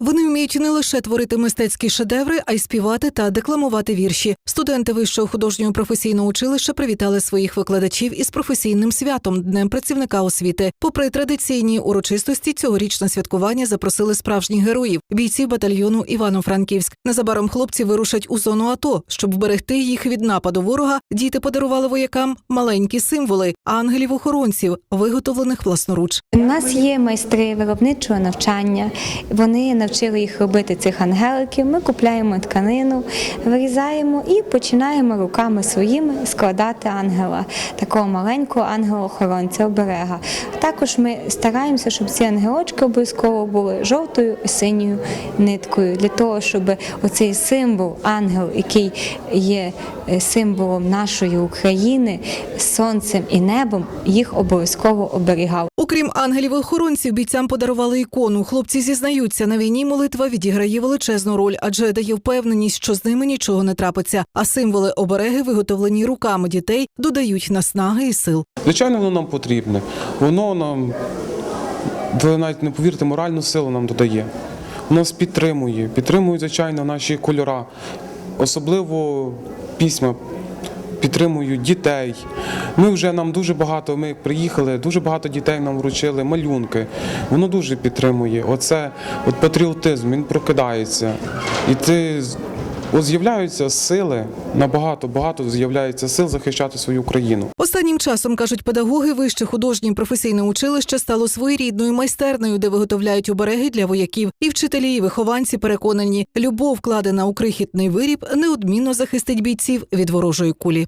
Вони вміють не лише творити мистецькі шедеври, а й співати та декламувати вірші. Студенти вищого художнього професійного училища привітали своїх викладачів із професійним святом Днем працівника освіти. Попри традиційні урочистості, цьогорічне святкування запросили справжніх героїв бійців батальйону Івано-Франківськ. Незабаром хлопці вирушать у зону АТО, щоб вберегти їх від нападу ворога. Діти подарували воякам маленькі символи ангелів-охоронців, виготовлених власноруч. У нас є майстри виробничого навчання. Вони навчили їх робити цих ангеликів. Ми купляємо тканину, вирізаємо і починаємо руками своїми складати ангела, такого маленького ангела-охоронця, оберега. Також ми стараємося, щоб ці ангелочки обов'язково були жовтою і синьою ниткою, для того, щоб оцей символ, ангел, який є е, символом нашої України, сонцем і небом, їх обов'язково оберігав. Окрім ангелів-охоронців, бійцям подарували ікону. Хлопці зізнаються, на війні молитва відіграє величезну роль, адже дає впевненість, що з ними нічого не трапиться. А символи обереги, виготовлені руками дітей, додають наснаги і сил. Звичайно, воно нам потрібне. Воно нам, ви навіть не повірите, моральну силу нам додає. Воно нас підтримує, підтримують, звичайно, наші кольора. Особливо пісьма підтримують дітей. Ми вже нам дуже багато, ми приїхали, дуже багато дітей нам вручили малюнки. Воно дуже підтримує. Оце от патріотизм, він прокидається. І ти от з'являються сили, набагато багато з'являється сил захищати свою країну. Останнім часом кажуть педагоги, вище художнє професійне училище стало своєрідною майстернею, де виготовляють обереги для вояків. І вчителі, і вихованці переконані, любов, вкладена у крихітний виріб, неодмінно захистить бійців від ворожої кулі.